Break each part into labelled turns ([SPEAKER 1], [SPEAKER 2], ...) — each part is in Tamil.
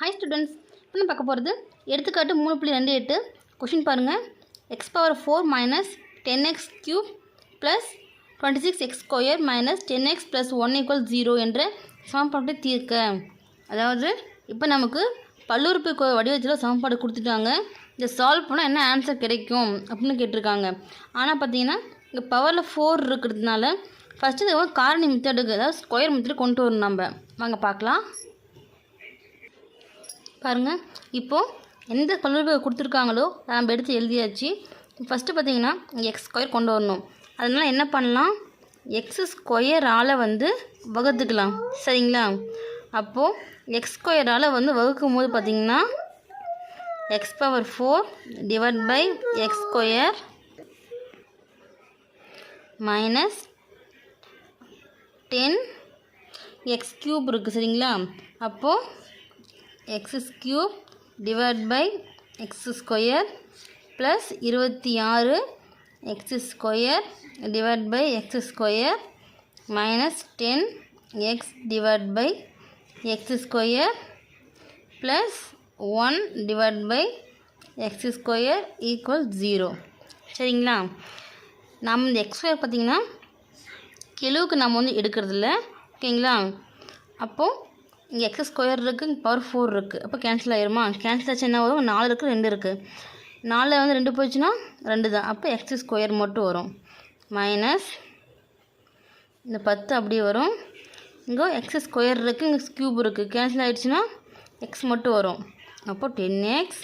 [SPEAKER 1] ஹாய் ஸ்டூடெண்ட்ஸ் இப்போ பார்க்க போகிறது எடுத்துக்காட்டு மூணு புள்ளி ரெண்டு எட்டு கொஷின் பாருங்கள் x power four minus ten x cube plus twenty six x square minus ten x plus one equal zero என்ற சமன்பாட்டை தீர்க்க. அதாவது இப்போ நமக்கு பல்லுறுப்பு வடிவத்தில் சமன்பாடு கொடுத்துட்டாங்க. இதை சால்வ் பண்ணால் என்ன ஆன்சர் கிடைக்கும் அப்படின்னு கேட்டிருக்காங்க. ஆனால் பார்த்தீங்கன்னா இங்கே பவரில் ஃபோர் இருக்கிறதுனால ஃபஸ்ட்டு காரணி மெத்தடுக்கு அதாவது ஸ்கொயர் மெத்தட் கொண்டு வரணும் நம்ம. வாங்க பார்க்கலாம். பாருங்கள் இப்போது எந்த பல்லுறுப்பு கொடுத்துருக்காங்களோ அதை நம்ம எடுத்து எழுதியாச்சு. ஃபஸ்ட்டு பார்த்தீங்கன்னா எக்ஸ் ஸ்கொயர் கொண்டு வரணும். அதனால் என்ன பண்ணலாம்? எக்ஸ் ஸ்கொயரால் வந்து வகுத்துக்கலாம். சரிங்களா? அப்போது எக்ஸ் ஸ்கொயரால் வந்து வகுக்கும் போது பார்த்தீங்கன்னா x power four divide by x square minus ten x cube இருக்குது சரிங்களா? அப்போது x cube divide by x square plus இருபத்தி ஆறு x square divide by x square minus ten x divide by x square plus one divide by x square equal zero சரிங்களா? நம்ம இந்த எக்ஸ் ஸ்கொயர் பார்த்திங்கன்னா கெழுவுக்கு நம்ம வந்து எடுக்கிறதில்ல. ஓகேங்களா? அப்போது இங்கே எக்ஸ் ஸ்கொயர் இருக்குது இங்கே பவர் ஃபோர் இருக்குது அப்போ கேன்சல் ஆயிருமா? கேன்சல் ஆச்சு என்ன வரும்? நாலு இருக்குது ரெண்டு இருக்குது நாலில் வந்து ரெண்டு போச்சுன்னா ரெண்டு தான். அப்போ எக்ஸ் ஸ்கொயர் மட்டும் வரும். மைனஸ் இந்த பத்து அப்படியே வரும். இங்கே எக்ஸ் ஸ்கொயர் இருக்குது இங்கே க்யூப் இருக்குது கேன்சல் ஆகிடுச்சுன்னா எக்ஸ் மட்டும் வரும். அப்போ டென் எக்ஸ்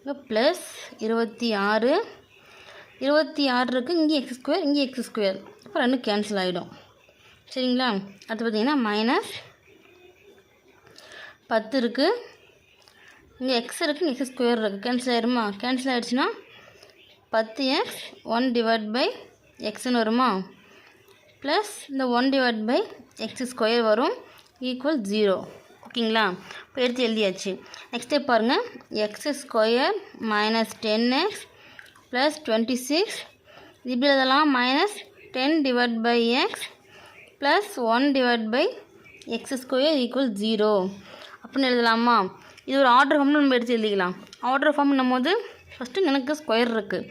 [SPEAKER 1] இங்கே ப்ளஸ் இருபத்தி ஆறு. இருபத்தி ஆறு இருக்குது இங்கே எக்ஸ் ஸ்கொயர் இங்கே எக்ஸ் ஸ்கொயர் அப்போ ரெண்டு கேன்சல் ஆகிடும் சரிங்களா? அடுத்து பார்த்தீங்கன்னா மைனஸ் பத்து இருக்குது இங்கே எக்ஸ் இருக்குது இங்கே எக்ஸ் ஸ்கொயர் இருக்குது கேன்சல் ஆயிருமா? கேன்சல் ஆகிடுச்சுன்னா பத்து எக்ஸ் ஒன் டிவைட் பை எக்ஸ்னு வருமா? ப்ளஸ் இந்த one divide by x square வரும். ஈக்குவல் ஜீரோ ஓகேங்களா? இப்போ எடுத்து எழுதியாச்சு. நெக்ஸ்ட் பாருங்கள் x square minus ten x plus twenty six இப்படி எழுதலாம். Minus ten divide by x plus one divide by x square equal zero அப்படின்னு எழுதலாமா? இது ஒரு ஆர்டர் ஃபார்ம்னு நம்ம எடுத்து எழுதிக்கலாம். ஆர்டர் ஃபார்ம் போது ஃபஸ்ட்டு எனக்கு ஸ்கொயர் இருக்குது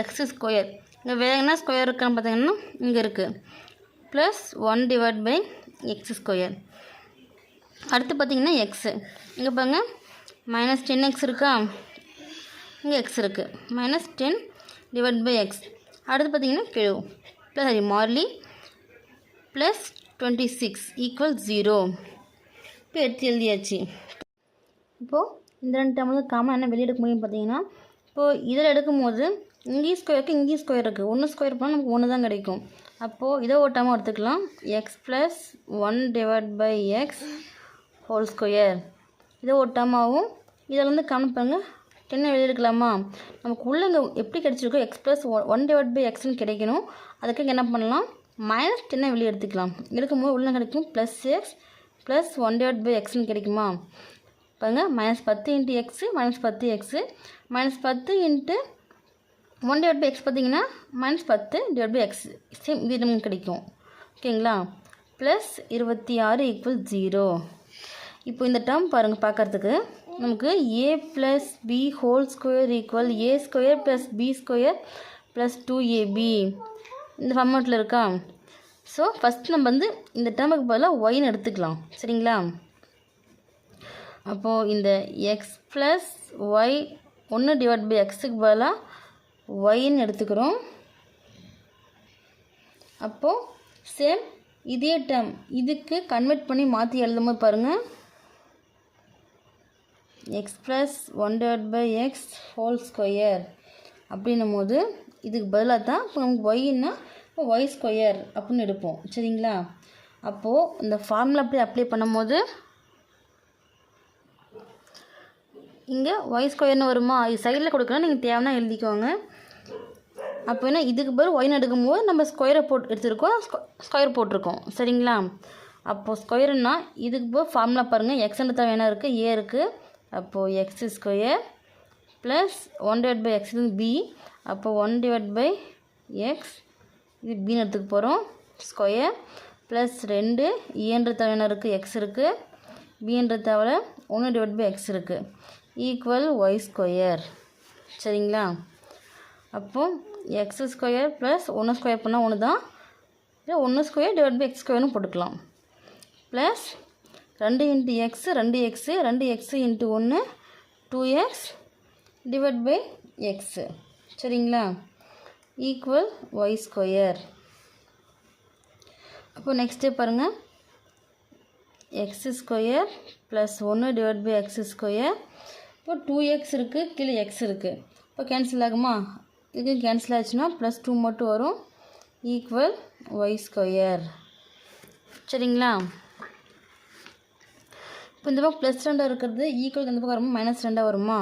[SPEAKER 1] எக்ஸ் ஸ்கொயர் இங்கே வேறு என்ன ஸ்கொயர் இருக்குன்னு பார்த்தீங்கன்னா இங்கே இருக்குது plus one divide by x square அடுத்து பார்த்தீங்கன்னா எக்ஸு இங்கே பாருங்க. மைனஸ் டென் எக்ஸ் இருக்கா? இங்கே எக்ஸ் இருக்குது minus ten divide by x அடுத்து பார்த்திங்கன்னா கெழு. Plus sorry Marley plus twenty six equal zero இப்போ எடுத்து எழுதியாச்சு. இப்போது இந்த ரெண்டு டைம் வந்து காமன் என்ன வெளியெடுக்க முடியும் பார்த்தீங்கன்னா இப்போது இதில் எடுக்கும்போது இங்கேயும் ஸ்கொயருக்கு இங்கேயும் ஸ்கொயர் இருக்குது ஒன்று ஸ்கொயர் பண்ணால் நமக்கு ஒன்று தான் கிடைக்கும். அப்போது இதை ஒரு டேர்மாக எடுத்துக்கலாம். X plus one divide by x whole square இதை ஒரு டேர்மாகவும் இதில் வந்து கமெண்ட் பண்ணுங்கள் டென்னை வெளியே எடுக்கலாமா? நமக்கு உள்ளங்க எப்படி கிடைச்சிருக்கோ x plus one divide by எக்ஸ்னு கிடைக்கணும். அதுக்கு என்ன பண்ணலாம்? மைனஸ் டென்னை வெளியே எடுத்துக்கலாம். எடுக்கும்போது உள்ளே கிடைக்கும் plus x plus one divide by எக்ஸ்னு கிடைக்குமா? பாருங்க மைனஸ் பத்து இன்ட்டு எக்ஸு மைனஸ் பத்து எக்ஸு மைனஸ் பத்து into one divide by x பார்த்தீங்கன்னா மைனஸ் பத்து டிவைட் பை எக்ஸ் சேம் இது நமக்கு கிடைக்கும் ஓகேங்களா ப்ளஸ் இருபத்தி ஆறு ஈக்குவல் ஜீரோ இப்போ இந்த டேர்ம் பாருங்கள் பார்க்கறதுக்கு. நமக்கு A plus B whole square equal A square plus B square plus two AB இந்த ஃபார்மேட்டில் இருக்கா? ஸோ ஃபஸ்ட் நம்ம வந்து இந்த டேர்முக்கு பதிலாக ஒய்னு எடுத்துக்கலாம். சரிங்களா? அப்போது இந்த எக்ஸ் ப்ளஸ் ஒய் ஒன்று டிவைட் பை எக்ஸுக்கு பதிலாக ஒய்ன்னு எடுத்துக்கிறோம். அப்போது சேம் இதே டேம் இதுக்கு கன்வெர்ட் பண்ணி மாற்றி எழுதும்போது பாருங்கள் x plus one divide by x whole square அப்படின்னும் போது இதுக்கு பதிலாக தான் இப்போ நமக்கு ஒய்ன்னா இப்போ ஒய் ஸ்கொயர் அப்படின்னு எடுப்போம். சரிங்களா? அப்போது இந்த ஃபார்முலா அப்படி அப்ளை பண்ணும்போது இங்கே ஒய் ஸ்கொயர்னு வருமா? இது சைடில் கொடுக்கலாம் நீங்கள் தேவைன்னா எழுதிக்கோங்க. அப்போ என்ன? இதுக்கு பேர் ஒயின் எடுக்கும்போது நம்ம ஸ்கொயரை போட்டு எடுத்துருக்கோம். ஸ்கொயர் போட்டிருக்கோம். சரிங்களா? அப்போது ஸ்கொயருன்னா இதுக்கு போய் ஃபார்முலா பாருங்கள் எக்ஸ் தான் வேணா இருக்குது ஏ இருக்குது அப்போது x square plus one divide by x B அப்போ ஒன் டிவைட் பை எக்ஸ் இது பின்னு எடுத்துக்க போகிறோம் ஸ்கொயர் ப்ளஸ் ரெண்டு e ஏன்ற தவிர இருக்குது எக்ஸ் இருக்குது பின்றது தவிர ஒன்று டிவைட் பை எக்ஸ் இருக்குது ஈக்குவல் ஒய் ஸ்கொயர் சரிங்களா? அப்போது எக்ஸ் ஸ்கொயர் ப்ளஸ் ஒன்று ஸ்கொயர் பண்ணால் ஒன்று தான் இல்லை ஒன்று ஸ்கொயர் டிவைட் பை எக்ஸ் ஸ்கொயர்னு போட்டுக்கலாம். ப்ளஸ் ரெண்டு இன்ட்டு எக்ஸ் ரெண்டு எக்ஸு ரெண்டு எக்ஸு இன்ட்டு ஒன்று two x divide by x சரிங்களா? ஈக்குவல் ஒய் ஸ்கொயர் அப்போ நெக்ஸ்ட்டு பாருங்கள் எக்ஸ் ஸ்கொயர் ப்ளஸ் ஒன்று டிவைட் பை எக்ஸ் ஸ்கொயர் இப்போ டூ எக்ஸ் இருக்குது கீழே எக்ஸ் இருக்குது இப்போ கேன்சல் ஆகுமா? இது கேன்சல் ஆச்சுன்னா ப்ளஸ் டூ மட்டும் வரும். ஈக்குவல் ஒய் ஸ்கொயர் சரிங்களா? இப்போ இந்த பக்கம் ப்ளஸ் ரெண்டாக இருக்கிறது ஈக்குவல் இந்த பக்கம் வரும்போது மைனஸ் ரெண்டாக வருமா?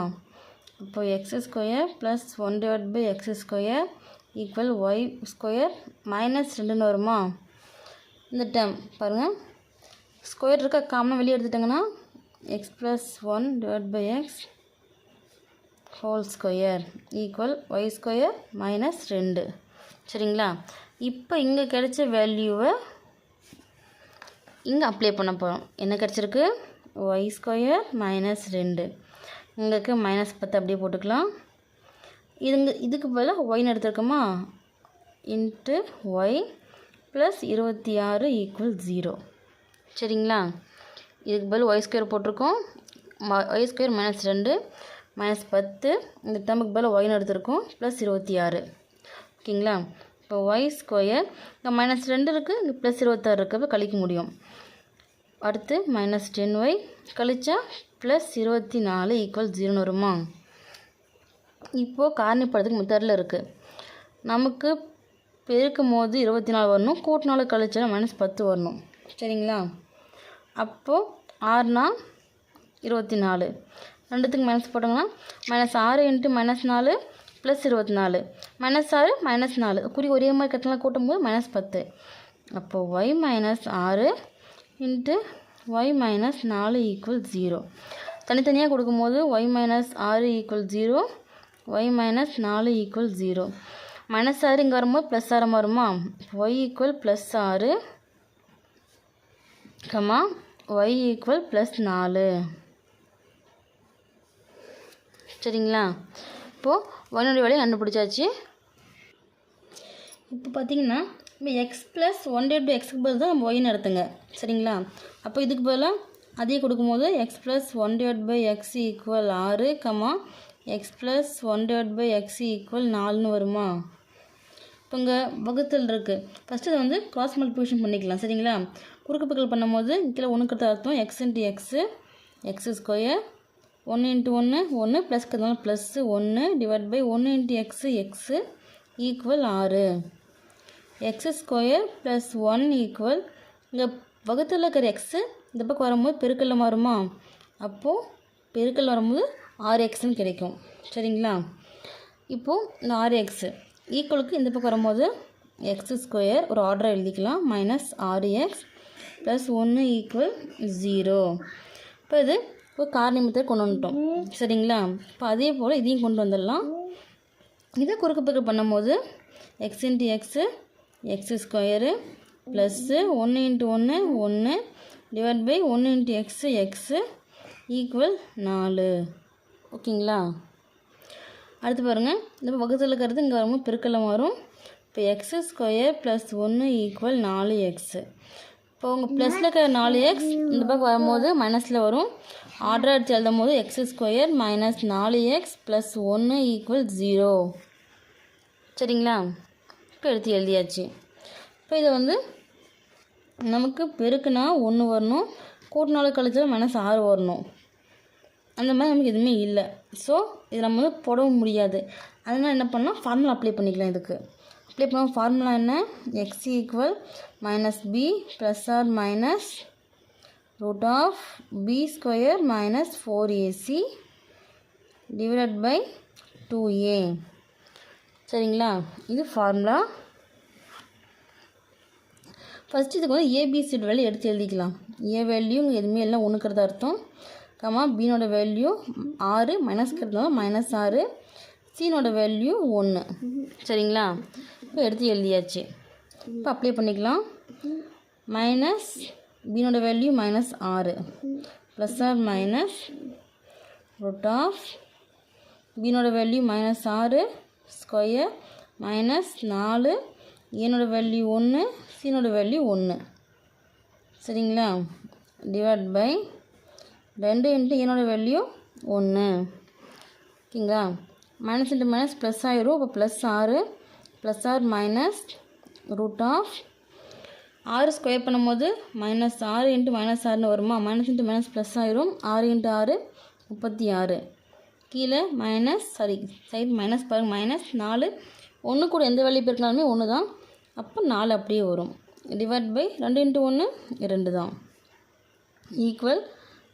[SPEAKER 1] இப்போ x square plus one divide by x square equal y square minus ரெண்டுன்னு வருமா? இந்த டேம் பாருங்கள் ஸ்கொயர் இருக்க காமனாக வெளியே எடுத்துட்டாங்கன்னா x plus one divide by x whole square equal y square minus ரெண்டு. சரிங்களா? இப்போ இங்கே கிடைச்ச வேல்யூவை இங்கே அப்ளை பண்ண போகிறோம் என்ன கிடச்சிருக்கு? ஒய் ஸ்கொயர் மைனஸ் ரெண்டு. இங்கேக்கு மைனஸ் பத்து அப்படியே போட்டுக்கலாம். இதுங்க இதுக்கு பதிலாக ஒய்னு எடுத்துருக்கோமா? இன்ட்டு ஒய் ப்ளஸ் இருபத்தி ஆறு ஈக்குவல் ஜீரோ சரிங்களா? இதுக்கு பதில் ஒய் ஸ்கொயர் போட்டிருக்கோம். ஒய் ஸ்கொயர் மைனஸ் ரெண்டு மைனஸ் பத்து. இந்த டேர்முக்கு பதில் ஒய்னு எடுத்திருக்கோம். ப்ளஸ் இருபத்தி ஆறு. ஓகேங்களா? இப்போ ஒய் ஸ்கொயர் இங்கே மைனஸ் ரெண்டு இருக்குது இங்கே ப்ளஸ் இருபத்தாறு இருக்கப்போ கழிக்க முடியும். அடுத்து மைனஸ் டென் ஒய் கழிச்சா ப்ளஸ் இருபத்தி நாலு ஈக்குவல் ஜீரோன்னு வருமா? இப்போது காரணி படத்துக்கு மெத்தடில் இருக்குது நமக்கு பெருக்கும் போது இருபத்தி நாலு வரணும் கூட்டு நாலு கழிச்சா மைனஸ் பத்து வரணும். சரிங்களா? அப்போது ஆறுனா இருபத்தி நாலு. ரெண்டுத்துக்கு மைனஸ் போட்டோங்கன்னா மைனஸ் ஆறு இன்ட்டு மைனஸ் நாலு ப்ளஸ் இருபத்தி நாலு. மைனஸ் ஆறு மைனஸ் நாலு. குறி ஒரே மாதிரி கட்டலாம் கூட்டும்போது மைனஸ் பத்து. அப்போது ஒய் மைனஸ் ஆறு இன்ட்டு ஒய் மைனஸ் நாலு ஈக்குவல் ஜீரோ தனித்தனியாக கொடுக்கும்போது ஒய் மைனஸ் ஆறு ஈக்குவல் ஜீரோ ஒய் மைனஸ் நாலு ஈக்குவல் ஜீரோ மைனஸ் ஆறு இங்கே வரும்போது ப்ளஸ் ஆறு வருமா? ஒய் ஈக்குவல் ப்ளஸ் ஆறு கமா ஒய் ஈக்குவல் ப்ளஸ் நாலு. சரிங்களா? இப்போது ஒன்னுடைய வழியை கண்டுபிடிச்சாச்சு. இப்போ பார்த்தீங்கன்னா இப்போ x plus one divide by எக்ஸுக்கு பதில் தான் நம்ம ஒய்னு எடுத்துங்க. சரிங்களா? அப்போ இதுக்கு பதிலாக அதே கொடுக்கும்போது x plus one divide by x equal ஆறு comma x plus one divide by x equal நாலுன்னு வருமா? இப்போ இங்கே வகுத்தல் இருக்குது ஃபஸ்ட்டு இதை வந்து கிராஸ் மல்டிபிகேஷன் பண்ணிக்கலாம் சரிங்களா? குறுக்கு பக்கல் பண்ணும்போது கீழே ஒன்றுக்கு அர்த்தம் x into x x square ஒன்று இன்ட்டு ஒன்று ஒன்று ப்ளஸ் கதனால ப்ளஸ்ஸு ஒன்று டிவைட் பை ஒன்று இன்ட்டு எக்ஸு எக்ஸு ஈக்குவல் ஆறு. X square plus one equal இங்கே வகுத்தில் இருக்கிற எக்ஸு இந்த பக்கம் வரும்போது பெருக்கல்ல மாறுமா? அப்போது பெருக்கல் வரும்போது ஆறு எக்ஸ்னு கிடைக்கும். சரிங்களா? இப்போது இந்த ஆறு எக்ஸு ஈக்குவலுக்கு இந்த பக்கம் வரும்போது எக்ஸ் ஸ்கொயர் ஒரு ஆர்டரை எழுதிக்கலாம். மைனஸ் ஆறு எக்ஸ் ப்ளஸ் ஒன்று ஈக்குவல் ஜீரோ இப்போ இது இப்போ காரணிமத்தை கொண்டு வந்துட்டோம். சரிங்களா? இப்போ அதே போல் இதையும் கொண்டு வந்துடலாம். இதை குறுக்கு பிறகு பண்ணும்போது x into x x square plus ஒன்று இன்ட்டு ஒன்று ஒன்று டிவைட் பை ஒன்று இன்ட்டு எக்ஸு எக்ஸு ஈக்குவல் நாலு. ஓகேங்களா? அடுத்து பாருங்கள் இந்த பக்கத்தில் இருக்கிறது இங்கே வரும்போது பெருக்கெல்லாம் வரும் இப்போ எக்ஸ் ஸ்கொயர் ப்ளஸ் ஒன்று ஈக்குவல் நாலு எக்ஸு இப்போ உங்கள் ப்ளஸில் இருக்கிற நாலு எக்ஸ் இந்த பக்கம் வரும்போது மைனஸில் வரும். ஆர்டர் எடுத்து எழுதும் போது எக்ஸ் ஸ்கொயர் மைனஸ் நாலு எக்ஸ் ப்ளஸ் ஒன்று ஈக்குவல் ஜீரோ சரிங்களா? இப்போ எடுத்து எழுதியாச்சு. இப்போ இதை வந்து நமக்கு பெருக்குனா ஒன்று வரணும். கூட்டினாலும் கழிச்சா மைனஸ் ஆறு வரணும். அந்த மாதிரி நமக்கு எதுவுமே இல்லை. ஸோ இது நம்ம வந்து போடவும் முடியாது. அதனால் என்ன பண்ணால் ஃபார்முலா அப்ளை பண்ணிக்கலாம் இதுக்கு. அப்ளை பண்ண ஃபார்முலா என்ன? X equal minus B plus or minus root of B square minus four AC divided by two A சரிங்களா? இது ஃபார்முலா ஃபஸ்ட்டு இதுக்கு வந்து ஏபிசிட் வேல்யூ எடுத்து எழுதிக்கலாம். ஏ வேல்யூ எதுவுமே எல்லாம் ஒன்றுக்கிறது அர்த்தம். கமா பீனோட வேல்யூ ஆறு மைனஸ்க்கிறதுனால மைனஸ் ஆறு. சீனோட வேல்யூ ஒன்று சரிங்களா? இப்போ எடுத்து எழுதியாச்சு. இப்போ அப்ளை பண்ணிக்கலாம். மைனஸ் பீனோட வேல்யூ மைனஸ் ஆறு. Plus or minus root of பீனோட value minus ஆறு ஸ்கொயர் மைனஸ் நாலு. ஏனோட வேல்யூ ஒன்று சீனோட வேல்யூ ஒன்று சரிங்களா? டிவைட் பை ரெண்டு இன்ட்டு என்னோட வேல்யூ ஒன்று ஓகேங்களா? மைனஸ் இன்ட்டு மைனஸ் ப்ளஸ் ஆயிரும். அப்போ ப்ளஸ் ஆறு plus or minus root of ஆறு ஸ்கொயர் பண்ணும்போது மைனஸ் ஆறு இன்ட்டு மைனஸ் ஆறுனு வருமா? மைனஸ் இன்ட்டு மைனஸ் ப்ளஸ் ஆயிரும். ஆறு இன்ட்டு ஆறு முப்பத்தி ஆறு. கீழே மைனஸ் சாரி சைட் மைனஸ் பாருங்கள் மைனஸ் நாலு. ஒன்று கூட எந்த வேல்யூ பெருக்கினாலுமே ஒன்று தான் அப்போ நாலு அப்படியே வரும். டிவைட் பை ரெண்டு இன்ட்டு ஒன்று ரெண்டு தான். ஈக்குவல்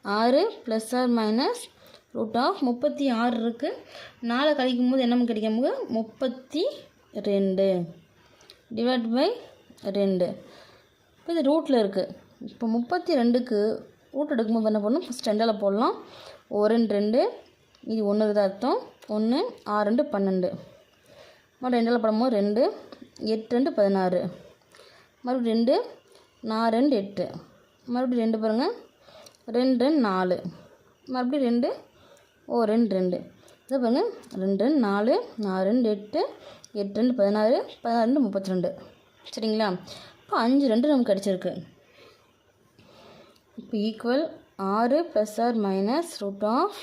[SPEAKER 1] ஆறு plus or minus root of முப்பத்தி ஆறு இருக்குது நாலு கழிக்கும் போது என்ன கிடைக்கும் போது முப்பத்தி ரெண்டு. டிவைட் பை ரெண்டு. இப்போ இது ரூட்டில் இருக்குது இப்போ முப்பத்தி ரெண்டுக்கு ரூட் எடுக்கும்போது என்ன பண்ணணும்? ஃபஸ்ட் ரெண்டில் போடலாம். ஒரு ரெண்டு. ரெண்டு இது ஒன்று தான் அர்த்தம்? ஒன்று ஆறு ரெண்டு பன்னெண்டு. மறுபடியும் ரெண்டில் போடும்போது ரெண்டு. எட்டு ரெண்டு பதினாறு. மறுபடியும் ரெண்டு. நான் ரெண்டு எட்டு. மறுபடியும் ரெண்டு பாருங்கள் ரெண்டு ரெண்டு நாலு. மறுபடியும் ரெண்டு. ஓ ரெண்டு ரெண்டு. இதை பாருங்கள் ரெண்டு ரெண்டு நாலு நாலு ரெண்டு எட்டு எட்டு ரெண்டு பதினாறு பதினாறு ரெண்டு முப்பத்தி ரெண்டு. சரிங்களா? இப்போ அஞ்சு ரெண்டு நமக்கு கிடச்சிருக்கு. இப்போ ஈக்குவல் ஆறு plus or minus root of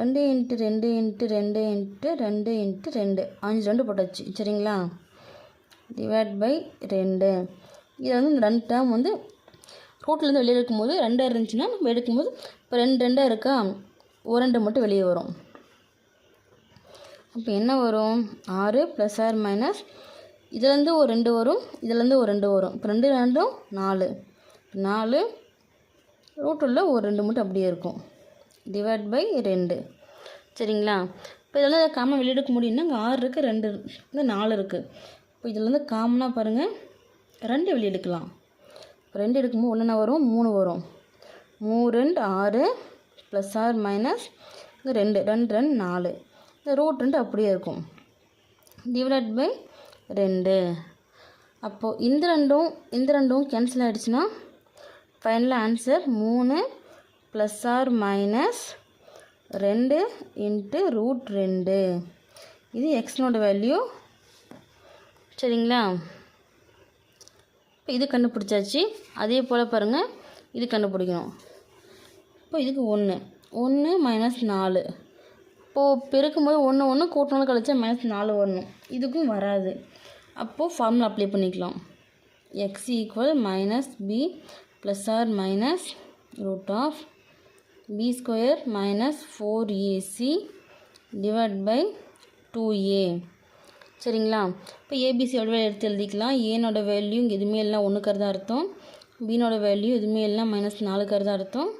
[SPEAKER 1] ரெண்டு இன்ட்டு ரெண்டு இன்ட்டு ரெண்டு இன்ட்டு ரெண்டு இன்ட்டு ரெண்டு. அஞ்சு ரெண்டு போட்டாச்சு. சரிங்களா? டிவைட் பை ரெண்டு. இதில் வந்து இந்த ரெண்டு டேர்ம் வந்து ரூட்லேருந்து வெளியே இருக்கும்போது ரெண்டாக இருந்துச்சுன்னா நம்ம எடுக்கும்போது இப்போ ரெண்டு ரெண்டாக இருக்கா? ஒரு ரெண்டு மட்டும் வெளியே வரும். அப்போ என்ன வரும்? ஆறு ப்ளஸ் ஆர் மைனஸ் இதுலேருந்து ஒரு ரெண்டு வரும் இதுலேருந்து ஒரு ரெண்டு வரும். இப்போ ரெண்டு ரெண்டும் நாலு. நாலு ரூட்டுள்ள ஒரு ரெண்டு மட்டும் அப்படியே இருக்கும். டிவைட் பை ரெண்டு. சரிங்களா? இப்போ இதெல்லாம் காமன் வெளியெடுக்க முடியும்னா இங்கே ஆறு இருக்குது ரெண்டு இங்கே நாலு இருக்குது இப்போ இதில் வந்து காமனாக பாருங்கள் ரெண்டு வெளியெடுக்கலாம் ரெண்டு எடுக்கும்போது ஒன்று என்ன வரும் மூணு வரும். மூணு ரெண்டு ஆறு ப்ளஸ் ஆர் மைனஸ் இங்கே ரெண்டு ரெண்டு ரெண்டு நாலு. இந்த ரூட் ரெண்டு அப்படியே இருக்கும். டிவைட் பை ரெண்டு. அப்போது இந்த ரெண்டும் இந்த ரெண்டும் கேன்சல் ஆகிடுச்சுன்னா ஃபைனல் ஆன்சர் மூணு ப்ளஸ் ஆர் மைனஸ் ரெண்டு இன்ட்டு ரூட் ரெண்டு. இது எக்ஸ்னோட வேல்யூ சரிங்களா? இப்போ இது கண்டுபிடிச்சாச்சு. அதே போல் பாருங்கள் இது கண்டுபிடிக்கணும். இப்போ இதுக்கு ஒன்று ஒன்று மைனஸ் நாலு. இப்போது பெருக்கும்போது ஒன்று ஒன்று கூட்டணும் கழிச்சா மைனஸ் நாலு வரணும். இதுக்கும் வராது. அப்போது ஃபார்முலா அப்ளை பண்ணிக்கலாம். X equal minus b plus or minus root of b square minus four a c divide by two a சரிங்களா? இப்போ ஏபிசி எவ்வளோ எடுத்து எழுதிக்கலாம். ஏனோட வேல்யூ இங்கே எதுவுமே எல்லாம் ஒன்றுக்கு தான் அர்த்தம். பீனோட வேல்யூ எதுவுமே எல்லாம் மைனஸ் நாலுக்கு தான் அர்த்தம்.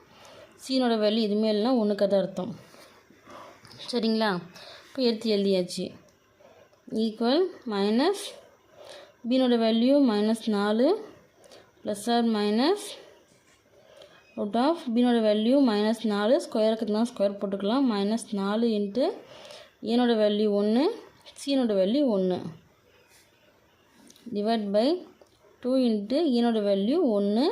[SPEAKER 1] சீனோட வேல்யூ எதுவுமே எல்லாம் ஒன்றுக்கிறது தான் அர்த்தம். சரிங்களா? இப்போ எடுத்து எழுதியாச்சு. ஈக்குவல் மைனஸ் பீனோட வேல்யூ மைனஸ் நாலு plus or minus root of பீனோட value minus நாலு ஸ்கொயருக்கு தான் ஸ்கொயர் போட்டுக்கலாம். மைனஸ் நாலு இன்ட்டு ஏனோட வேல்யூ ஒன்று சீனோட வேல்யூ ஒன்று டிவைட் பை டூ இன்ட்டு ஈனோட வேல்யூ ஒன்று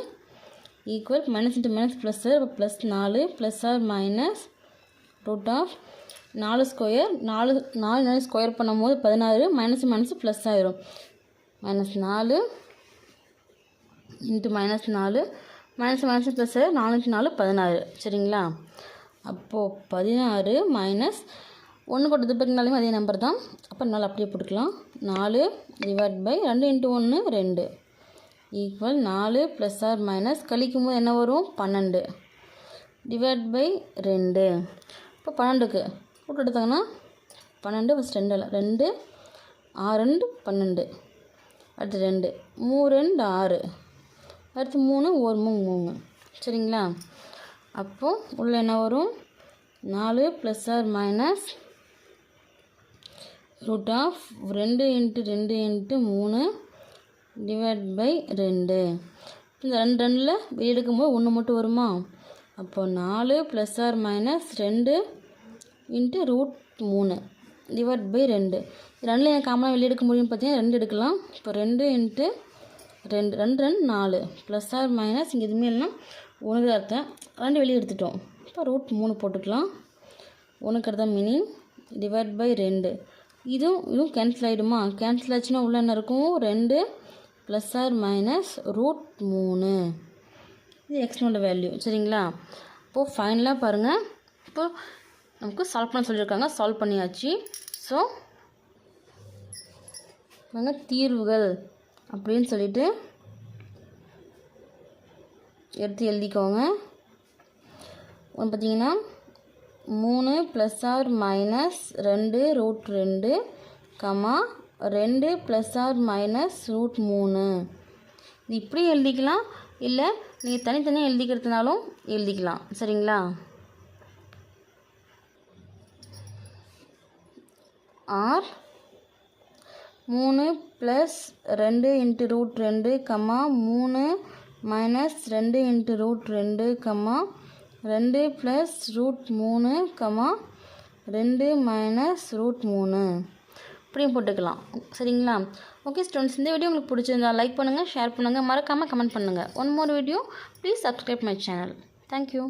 [SPEAKER 1] equal minus into minus plus plus நாலு plus or minus root of நாலு ஸ்கொயர் நாலு நாலு நாலு ஸ்கொயர் பண்ணும்போது பதினாறு மைனஸ் மைனஸ் ப்ளஸ் ஆயிரும். மைனஸ் நாலு இன்ட்டு மைனஸ் நாலு மைனஸ் மைனஸ் ப்ளஸ் நானூற்றி நாலு பதினாறு. சரிங்களா? அப்போது பதினாறு மைனஸ் ஒன்று போட்டது பிறந்தாலுமே அதே நம்பர் தான். அப்போ நாலு அப்படியே போட்டுக்கலாம் நாலு டிவைட் பை ரெண்டு இன்ட்டு ஒன்று ரெண்டு. ஈக்குவல் நாலு ப்ளஸ் ஆர் மைனஸ் கழிக்கும் போது என்ன வரும்? பன்னெண்டு. டிவைட் பை ரெண்டு. இப்போ பன்னெண்டுக்கு கூட்டு எடுத்தாங்கன்னா பன்னெண்டு ஃபஸ்ட் ரெண்டு ரெண்டு. ஆறு ரெண்டு பன்னெண்டு. அடுத்து ரெண்டு. மூணு ரெண்டு ஆறு. அடுத்து மூணு ஒரு மூணு மூணு. சரிங்களா? அப்போது உள்ள என்ன வரும்? நாலு plus or minus root of ரெண்டு இன்ட்டு ரெண்டு இன்ட்டு மூணு டிவைட் பை ரெண்டு. இந்த ரெண்டு ரெண்டில் வெளியெடுக்கும்போது ஒன்று மட்டும் வருமா? அப்போ நாலு ப்ளஸ் ஆர் மைனஸ் ரெண்டு இன்ட்டு ரூட் மூணு டிவைட் பை ரெண்டு. ரெண்டில் எனக்கு காமனாக வெளியெடுக்க முடியும்னு பார்த்தீங்கன்னா ரெண்டு எடுக்கலாம். இப்போ ரெண்டு இன்ட்டு ரெண்டு ரெண்டு ரெண்டு நாலு ப்ளஸ் ஆர் மைனஸ் இங்கே எதுவுமே இல்லைனா ஒன்று தான் அர்த்தம். ரெண்டு வெளியே எடுத்துட்டோம். இப்போ ரூட் மூணு போட்டுக்கலாம். ஒன்றுக்கு அடுத்த மீனிங் டிவைட் பை ரெண்டு. இதுவும் இதுவும் கேன்சல் ஆகிடுமா கேன்சல் ஆச்சுன்னா உள்ள என்ன இருக்கும்? ரெண்டு ப்ளஸ் ஆர் மைனஸ் ரூட் மூணு. இது எக்ஸ்னோட வேல்யூ சரிங்களா? இப்போது ஃபைனலாக பாருங்கள் இப்போது நமக்கு சால்வ் பண்ண சொல்லியிருக்காங்க. சால்வ் பண்ணியாச்சு. ஸோ பாருங்க தீர்வுகள் அப்படின்னு சொல்லிட்டு எடுத்து எழுதிக்கோங்க. ஒன்று பார்த்தீங்கன்னா மூணு ப்ளஸ் ஆர் மைனஸ் ரெண்டு ரூட் ரெண்டு கமா ரெண்டு ப்ளஸ் ஆர் மைனஸ் ரூட் மூணு. இது இப்படி எழுதிக்கலாம். இல்லை நீங்கள் தனித்தனியாக எழுதிக்கிறதுனாலும் எழுதிக்கலாம். சரிங்களா? ஆர் மூணு ப்ளஸ் ரெண்டு இன்ட்டு ரூட் ரெண்டு கம்மா மூணு மைனஸ் ரெண்டு இன்ட்டு ரூட் ரெண்டு கம்மா ரெண்டு ப்ளஸ் ரூட் மூணு கமா ரெண்டு மைனஸ் ரூட் மூணு. இப்படியும் போட்டுக்கலாம். சரிங்களா? ஓகே ஸ்டூடெண்ட்ஸ் இந்த வீடியோ உங்களுக்கு பிடிச்சிருந்தா லைக் பண்ணுங்கள் ஷேர் பண்ணுங்கள் மறக்காமல் கமெண்ட் பண்ணுங்கள் one more video please subscribe my channel thank you